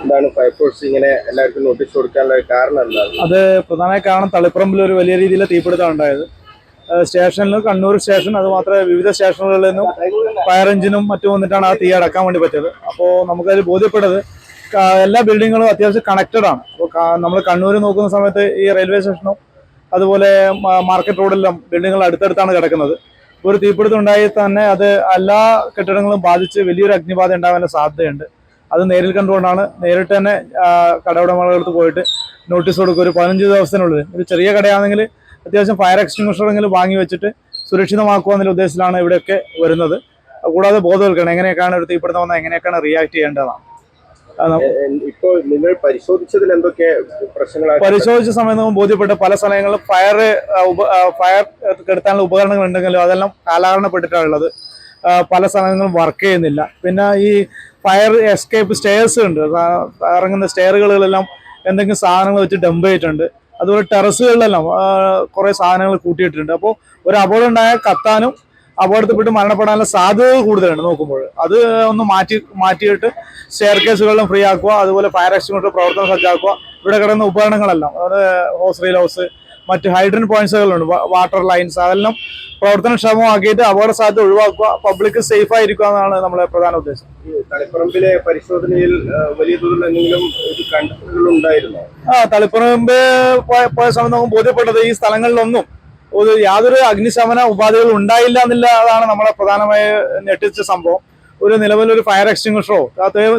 എന്താണ് ഫയർഫോഴ്സ് ഇങ്ങനെ എല്ലാവർക്കും നോട്ടീസ് കൊടുക്കാനുള്ള കാരണം എന്താണ് അത് പ്രധാന കാരണം തളിപ്പറമ്പിൽ ഒരു വലിയ രീതിയിൽ തീപിടുത്തം ഉണ്ടായത്. സ്റ്റേഷനിലും കണ്ണൂർ സ്റ്റേഷൻ അത് മാത്രമേ വിവിധ സ്റ്റേഷനുകളിൽ നിന്നും ഫയർ എഞ്ചിനും മറ്റും വന്നിട്ടാണ് ആ തീ അടക്കാൻ വേണ്ടി പറ്റിയത്. അപ്പോൾ നമുക്കതിൽ ബോധ്യപ്പെട്ടത് എല്ലാ ബിൽഡിങ്ങുകളും അത്യാവശ്യം കണക്റ്റഡ് ആണ്. അപ്പോൾ നമ്മൾ കണ്ണൂർ നോക്കുന്ന സമയത്ത് ഈ റെയിൽവേ സ്റ്റേഷനും അതുപോലെ മാർക്കറ്റ് റോഡെല്ലാം ബിൽഡിങ്ങുകൾ അടുത്തടുത്താണ് കിടക്കുന്നത്. ഒരു തീപിടുത്തം ഉണ്ടായി തന്നെ അത് എല്ലാ കെട്ടിടങ്ങളും ബാധിച്ച് വലിയൊരു അഗ്നിബാധ ഉണ്ടാകാനുള്ള സാധ്യതയുണ്ട്. അത് നേരിൽ കണ്ടുകൊണ്ടാണ് നേരിട്ട് തന്നെ ആ, കടയുടമകളുടെ പോയിട്ട് നോട്ടീസ് കൊടുക്കുക. ഒരു പതിനഞ്ച് ദിവസത്തിനുള്ളിൽ. ഒരു ചെറിയ കടയാണെങ്കിൽ അത്യാവശ്യം ഫയർ എക്സ്റ്റിങ്ഷറെങ്കിലും വാങ്ങി വെച്ചിട്ട് സുരക്ഷിതമാക്കുക എന്നുള്ള ഉദ്ദേശത്തിലാണ് ഇവിടെയൊക്കെ വരുന്നത്. കൂടാതെ ബോധവൽക്കരണം എങ്ങനെയൊക്കെയാണ് ഒരു തീപിടുത്തം വന്നാൽ എങ്ങനെയൊക്കെയാണ് റിയാക്ട് ചെയ്യേണ്ടതാണ് ഇപ്പോൾ നിങ്ങൾ പരിശോധിച്ചതിൽ എന്തൊക്കെ പ്രശ്നങ്ങൾ പരിശോധിച്ച സമയത്ത് ബോധ്യപ്പെട്ട് ബോധ്യപ്പെട്ട പല സ്ഥലങ്ങളിലും ഫയർ ഫയർ കെടുത്താനുള്ള ഉപകരണങ്ങൾ ഉണ്ടെങ്കിലും അതെല്ലാം കാലാകരണപ്പെട്ടിട്ടാണ് ഉള്ളത്. പല സ്ഥലങ്ങളും വർക്ക് ചെയ്യുന്നില്ല. പിന്നെ ഈ ഫയർ എസ്കേപ്പ് സ്റ്റെയർസ് ഉണ്ട്. ഇറങ്ങുന്ന സ്റ്റെയറുകളിലെല്ലാം എന്തെങ്കിലും സാധനങ്ങൾ വെച്ച് ഡംപ് ചെയ്തിട്ടുണ്ട്. അതുപോലെ ടെറസുകളിലെല്ലാം കുറേ സാധനങ്ങൾ കൂട്ടിയിട്ടുണ്ട് അപ്പോൾ ഒരു അപകടം ഉണ്ടായാൽ കത്താനും അപകടത്തിൽപ്പെട്ട് മരണപ്പെടാനുള്ള സാധ്യതകൾ കൂടുതലുണ്ട് നോക്കുമ്പോൾ. അത് ഒന്ന് മാറ്റി മാറ്റിയിട്ട് സ്റ്റെയർ കേസുകളെല്ലാം ഫ്രീ ആക്കുക അതുപോലെ ഫയർ എക്സ്റ്റിങ്ഷർ പ്രവർത്തനം സജ്ജാക്കുക ഇവിടെ കിടന്ന ഉപകരണങ്ങളെല്ലാം അതായത് ഹോസ് റീൽ ഹൗസ് മറ്റ് ഹൈഡ്രൻ പോയിന്റ്സുകളുണ്ട് വാട്ടർ ലൈൻസ് അതെല്ലാം പ്രവർത്തനക്ഷമമാക്കിയിട്ട് അപകട സാധ്യത ഒഴിവാക്കുക പബ്ലിക് സേഫ് ആയിരിക്കുക എന്നാണ് നമ്മുടെ പ്രധാന ഉദ്ദേശം. തളിപ്പറമ്പിലെ പരിശോധനയിൽ വലിയ തോതിൽ എന്തെങ്കിലും ആ തളിപ്പറമ്പ് പോയ സമയത്ത് നമുക്ക് ബോധ്യപ്പെട്ടത് ഈ സ്ഥലങ്ങളിലൊന്നും ഒരു യാതൊരു അഗ്നിശമന ഉപാധികളും ഉണ്ടായില്ല എന്നുള്ളതാണ് നമ്മളെ പ്രധാനമായ ഞെട്ടിച്ച സംഭവം. ഒരു നിലവിലൊരു ഫയർ എക്സ്റ്റിംഗ്വിഷറോ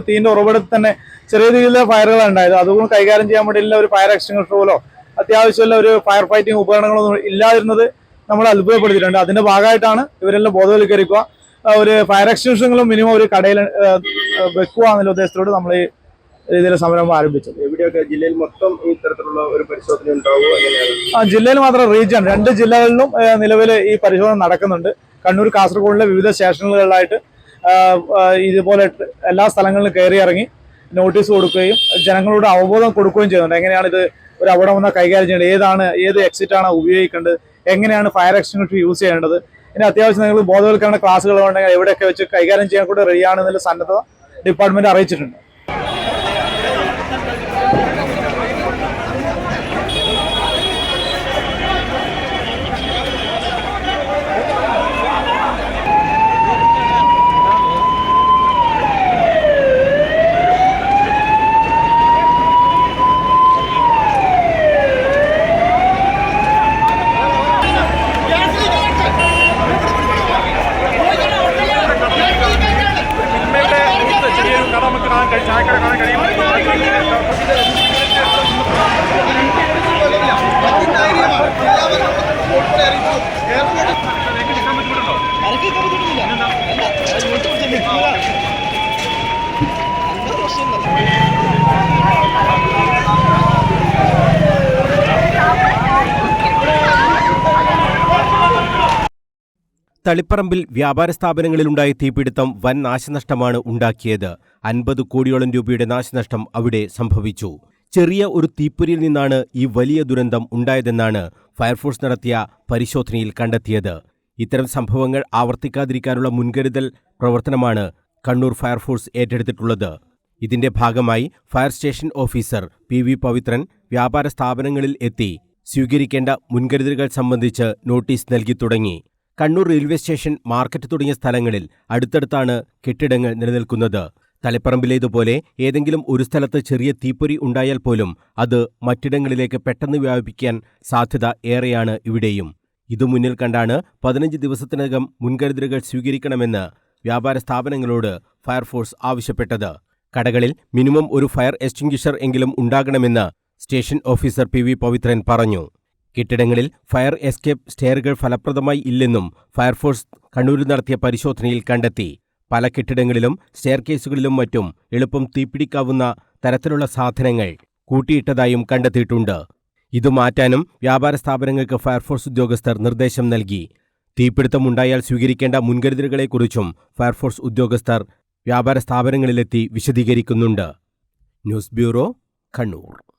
തീന്റെ ഉറവിടത്തിൽ തന്നെ ചെറിയ രീതിയിലുള്ള ഫയറുകളാണ് ഉണ്ടായത്. അതുകൊണ്ട് കൈകാര്യം ചെയ്യാൻ വേണ്ടിയില്ല ഒരു ഫയർ എക്സ്റ്റിങ്ഷറോ പോലോ അത്യാവശ്യമുള്ള ഒരു ഫയർ ഫൈറ്റിംഗ് ഉപകരണങ്ങളൊന്നും ഇല്ലാതിരുന്നത് നമ്മൾ അത്ഭുതപ്പെടുത്തിയിട്ടുണ്ട്. അതിന്റെ ഭാഗമായിട്ടാണ് ഇവരെല്ലാം ബോധവൽക്കരിക്കുക. ഒരു ഫയർ എക്സ്റ്റൻഷനുകളും മിനിമം ഒരു കടയിൽ വെക്കുക എന്നുള്ള ഉദ്ദേശത്തോട് നമ്മൾ ഈ രീതിയിൽ സംരംഭം ആരംഭിച്ചത്. എവിടെയൊക്കെ ജില്ലയിൽ മൊത്തം ഈ തരത്തിലുള്ള ഒരു പരിശോധന ഉണ്ടാവുമോ എങ്ങനെയാണ്? ആ ജില്ലയിൽ മാത്രം റീജിയൻ രണ്ട് ജില്ലകളിലും നിലവിൽ ഈ പരിശോധന നടക്കുന്നുണ്ട്. കണ്ണൂർ കാസർഗോഡിലെ വിവിധ സ്റ്റേഷനുകളിലായിട്ട് ഇതുപോലെ എല്ലാ സ്ഥലങ്ങളിലും കയറി ഇറങ്ങി നോട്ടീസ് കൊടുക്കുകയും ജനങ്ങളോട് അവബോധം കൊടുക്കുകയും ചെയ്യുന്നുണ്ട്. എങ്ങനെയാണ് ഇത് ഒരു അവിടെ വന്ന കൈകാര്യം ചെയ്യേണ്ടത് ഏതാണ് ഏത് എക്സിറ്റ് ആണ് ഉപയോഗിക്കേണ്ടത് എങ്ങനെയാണ് ഫയർ എക്സ്റ്റിങ്ഷർ യൂസ് ചെയ്യേണ്ടത്. ഇനി അത്യാവശ്യം നിങ്ങൾ ബോധവൽക്കരണ ക്ലാസ്സുകൾ ഉണ്ടെങ്കിൽ എവിടെയൊക്കെ വെച്ച് കൈകാര്യം ചെയ്യാൻ കൂടെ റെഡിയാണെന്നുള്ള സന്നദ്ധത ഡിപ്പാർട്ട്മെന്റ് അറിയിച്ചിട്ടുണ്ട്. തളിപ്പറമ്പിൽ വ്യാപാര സ്ഥാപനങ്ങളിലുണ്ടായ തീപിടുത്തം വൻ നാശനഷ്ടമാണ് ഉണ്ടാക്കിയത്. അൻപത് കോടിയോളം രൂപയുടെ നാശനഷ്ടം അവിടെ സംഭവിച്ചു. ചെറിയ ഒരു തീപ്പൊരിയിൽ നിന്നാണ് ഈ വലിയ ദുരന്തം ഉണ്ടായതെന്നാണ് ഫയർഫോഴ്സ് നടത്തിയ പരിശോധനയിൽ കണ്ടെത്തിയത്. ഇത്തരം സംഭവങ്ങൾ ആവർത്തിക്കാതിരിക്കാനുള്ള മുൻകരുതൽ പ്രവർത്തനമാണ് കണ്ണൂർ ഫയർഫോഴ്സ് ഏറ്റെടുത്തിട്ടുള്ളത്. ഇതിന്റെ ഭാഗമായി fire station officer P V Pavithran വ്യാപാര സ്ഥാപനങ്ങളിൽ എത്തി. സ്വീകരിക്കേണ്ട മുൻകരുതലുകൾ സംബന്ധിച്ച് നോട്ടീസ് നൽകി തുടങ്ങി. കണ്ണൂർ റെയിൽവേ സ്റ്റേഷൻ മാർക്കറ്റ് തുടങ്ങിയ സ്ഥലങ്ങളിൽ അടുത്തടുത്താണ് കെട്ടിടങ്ങൾ നിലനിൽക്കുന്നത്. തലപ്പറമ്പിലേതുപോലെ ഏതെങ്കിലും ഒരു സ്ഥലത്ത് ചെറിയ തീപ്പൊരി ഉണ്ടായാൽ പോലും അത് മറ്റിടങ്ങളിലേക്ക് പെട്ടെന്ന് വ്യാപിപ്പിക്കാൻ സാധ്യത ഏറെയാണ് ഇവിടെയും. ഇതു മുന്നിൽ കണ്ടാണ് പതിനഞ്ച് ദിവസത്തിനകം മുൻകരുതലുകൾ സ്വീകരിക്കണമെന്ന് വ്യാപാര സ്ഥാപനങ്ങളോട് ഫയർഫോഴ്സ് ആവശ്യപ്പെട്ടത്. കടകളിൽ മിനിമം ഒരു ഫയർ എക്സ്റ്റിംഗ്വിഷർ എങ്കിലും ഉണ്ടാകണമെന്ന് station officer P V Pavithran പറഞ്ഞു. കെട്ടിടങ്ങളിൽ ഫയർ എസ്കേപ്പ് സ്റ്റെയറുകൾ ഫലപ്രദമായി ഇല്ലെന്നും ഫയർഫോഴ്സ് കണ്ണൂരിൽ നടത്തിയ പരിശോധനയിൽ കണ്ടെത്തി. പല കെട്ടിടങ്ങളിലും സ്റ്റെയർ കേസുകളിലും മറ്റും എളുപ്പം തീപിടിക്കാവുന്ന തരത്തിലുള്ള സാധനങ്ങൾ കൂട്ടിയിട്ടതായും കണ്ടെത്തിയിട്ടുണ്ട്. ഇത് മാറ്റാനും വ്യാപാര സ്ഥാപനങ്ങൾക്ക് ഫയർഫോഴ്സ് ഉദ്യോഗസ്ഥർ നിർദ്ദേശം നൽകി. തീപിടുത്തമുണ്ടായാൽ സ്വീകരിക്കേണ്ട മുൻകരുതലുകളെക്കുറിച്ചും ഫയർഫോഴ്സ് ഉദ്യോഗസ്ഥർ വ്യാപാര സ്ഥാപനങ്ങളിലെത്തി വിശദീകരിക്കുന്നുണ്ട്. News bureau Kannur.